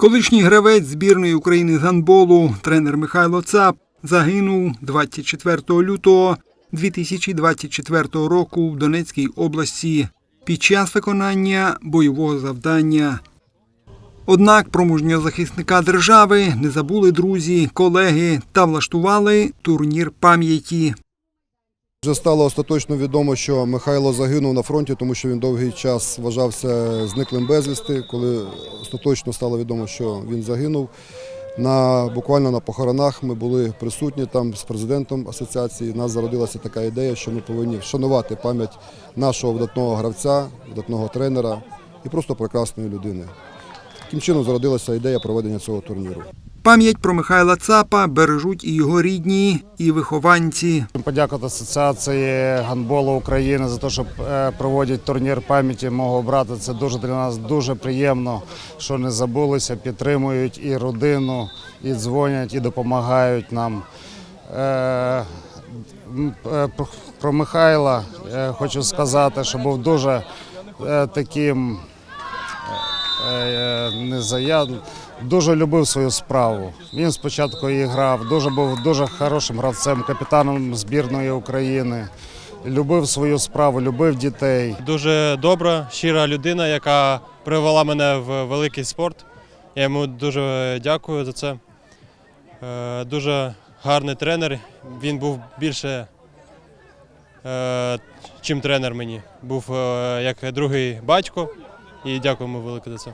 Колишній гравець збірної України з гандболу, тренер Михайло Цап, загинув 24 лютого 2024 року в Донецькій області під час виконання бойового завдання. Однак про мужнього захисника держави не забули друзі, колеги та влаштували турнір пам'яті. Вже стало остаточно відомо, що Михайло загинув на фронті, тому що він довгий час вважався зниклим безвісти. Коли остаточно стало відомо, що він загинув, на буквально на похоронах ми були присутні там з президентом асоціації. У нас зародилася така ідея, що ми повинні вшанувати пам'ять нашого видатного гравця, видатного тренера і просто прекрасної людини. Таким чином зародилася ідея проведення цього турніру. Пам'ять про Михайла Цапа бережуть і його рідні, і вихованці. Подякувати Асоціації гандболу України за те, що е, проводять турнір пам'яті мого брата. Це дуже для нас дуже приємно, що не забулися, підтримують і родину, і дзвонять, і допомагають нам. Е, е, про- Михайла хочу сказати, що був дуже таким не заяд... дуже любив свою справу. Він спочатку і грав, дуже був дуже хорошим гравцем, капітаном збірної України. Любив свою справу, любив дітей. Дуже добра, щира людина, яка привела мене в великий спорт. Я йому дуже дякую за це. Е, Дуже гарний тренер. Він був більше, е, чим тренер мені. Був е, як другий батько. І дякуємо велике за це.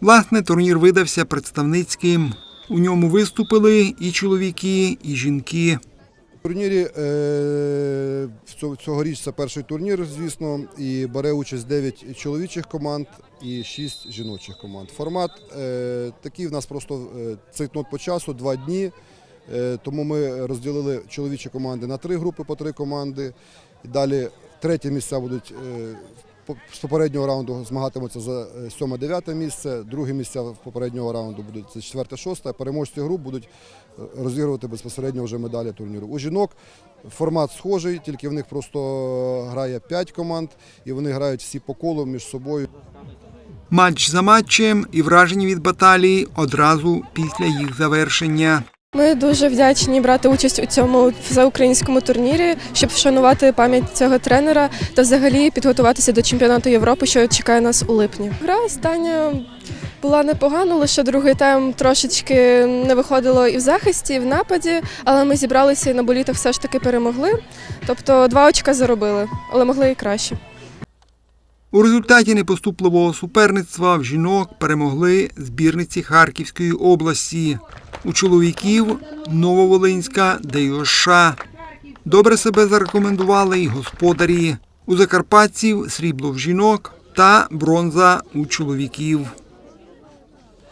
Власне, турнір видався представницьким. У ньому виступили і чоловіки, і жінки. В турнірі е, цьогоріч це перший турнір, звісно, і бере участь 9 чоловічих команд і 6 жіночих команд. Формат е, такий в нас просто е, цейтнот по часу, два дні. Тому ми розділили чоловічі команди на три групи по три команди. Далі треті місця будуть з попереднього раунду змагатимуться за е, сьоме-дев'яте місце. Другі місця в попереднього раунду будуть це четверте-шосте. а Переможці груп будуть е, розігрувати безпосередньо вже медалі турніру. У жінок формат схожий, тільки в них просто грає 5 команд, і вони грають всі по колу між собою. Матч за матчем і враження від баталії одразу після їх завершення. Ми дуже вдячні брати участь у цьому всеукраїнському турнірі, щоб вшанувати пам'ять цього тренера та взагалі підготуватися до чемпіонату Європи, що чекає нас у липні. Гра остання була непогана, лише другий тайм трошечки не виходило і в захисті, і в нападі, але ми зібралися і на болітах все ж таки перемогли. Тобто два очка заробили, але могли і краще. У результаті непоступливого суперництва в жінок перемогли збірниці Харківської області. У чоловіків Нововолинська Дейоша. Добре себе зарекомендували й господарі. У закарпатців срібло в жінок та бронза у чоловіків.